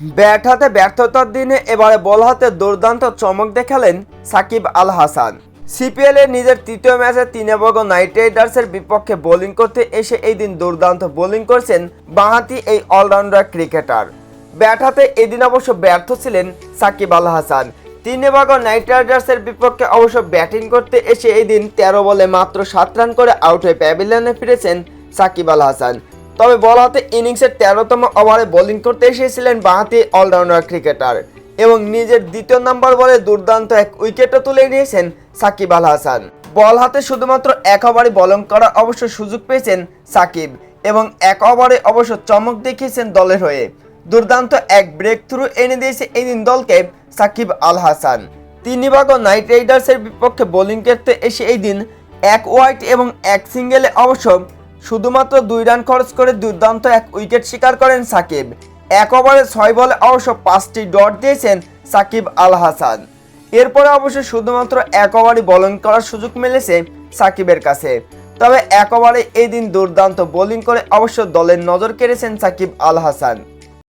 Bat হাতে ব্যর্থতার দিনে এবারে বল হাতে দুর্দান্ত চমক দেখালেন সাকিব আল হাসান। সিপিএল এর নিজের তৃতীয় ম্যাচে তিনেবর্গ নাইট রাইডার্সের বিপক্ষে বোলিং করতে এসে এই দিন দুর্দান্ত বোলিং করছেন বাঁহাতি এই অলরাউন্ডার ক্রিকেটার। ব্যাট হাতে এদিন অবশ্য ব্যর্থ ছিলেন সাকিব আল হাসান। তিনেবাগ নাইট রাইডার্সের বিপক্ষে অবশ্য ব্যাটিং করতে এসে এই দিন তেরো বলে মাত্র সাত রান করে আউট হয়ে প্যাভিলিয়নে ফিরেছেন সাকিব আল হাসান। তবে বল হাতে ইনিংসের তেরোতম ওভারে বোলিং করতে এসেছিলেন বাঁহাতি অলরাউন্ডার ক্রিকেটার এবং নিজের দ্বিতীয় নাম্বার বলে দুর্দান্ত এক উইকেটও তুলে নিয়েছেন সাকিব আল হাসান। বল হাতে শুধুমাত্র এক ওভারে বলং করার অবশ্য সুযোগ পেয়েছেন সাকিব এবং এক ওভারে অবশ্য চমক দেখিয়েছেন দলের হয়ে। দুর্দান্ত এক ব্রেক থ্রু এনে দিয়েছে এই দিন দলকে সাকিব আল হাসান। তিনি ভাগ নাইট রাইডার্সের বিপক্ষে বোলিং করতে এসে এই দিন এক ওয়াইট এবং এক সিঙ্গেলে অবশ্য শুধুমাত্র দুই রান খরচ করে দুর্দান্ত এক উইকেট শিকার করেন সাকিব। এক ওভারে ছয় বলে অবশ্য পাঁচটি ডট দিয়েছেন সাকিব আল হাসান। এরপরে অবশ্য শুধুমাত্র এক ওভারই বোলিং করার সুযোগ মিলেছে সাকিবের কাছে। তবে এক ওভারে এই দিন দুর্দান্ত বোলিং করে অবশ্য দলের নজর কেড়েছেন সাকিব আল হাসান।